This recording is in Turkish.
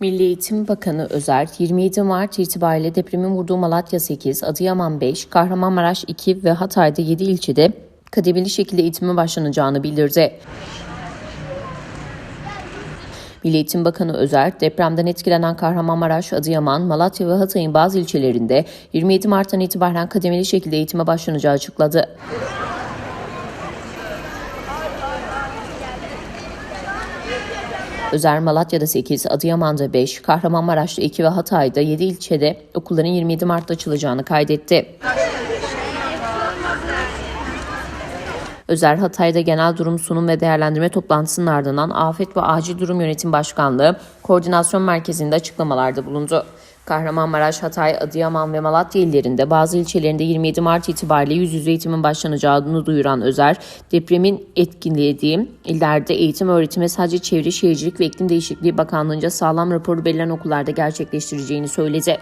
Milli Eğitim Bakanı Özer, 27 Mart itibariyle depremin vurduğu Malatya 8, Adıyaman 5, Kahramanmaraş 2 ve Hatay'da 7 ilçede kademeli şekilde eğitime başlanacağını bildirdi. Milli Eğitim Bakanı Özer, depremden etkilenen Kahramanmaraş, Adıyaman, Malatya ve Hatay'ın bazı ilçelerinde 27 Mart'tan itibaren kademeli şekilde eğitime başlanacağı açıkladı. Özer Malatya'da 8, Adıyaman'da 5, Kahramanmaraş'ta 2 ve Hatay'da 7 ilçede okulların 27 Mart'ta açılacağını kaydetti. Özer Hatay'da genel durum sunum ve değerlendirme toplantısının ardından Afet ve Acil Durum Yönetim Başkanlığı Koordinasyon Merkezi'nde açıklamalarda bulundu. Kahramanmaraş, Hatay, Adıyaman ve Malatya illerinde bazı ilçelerinde 27 Mart itibariyle yüz yüze eğitimin başlanacağını duyuran Özer, depremin etkilediği illerde eğitim öğretime sadece Çevre Şehircilik ve İklim Değişikliği Bakanlığı'nca sağlam raporu belirlen okullarda gerçekleştireceğini söyledi.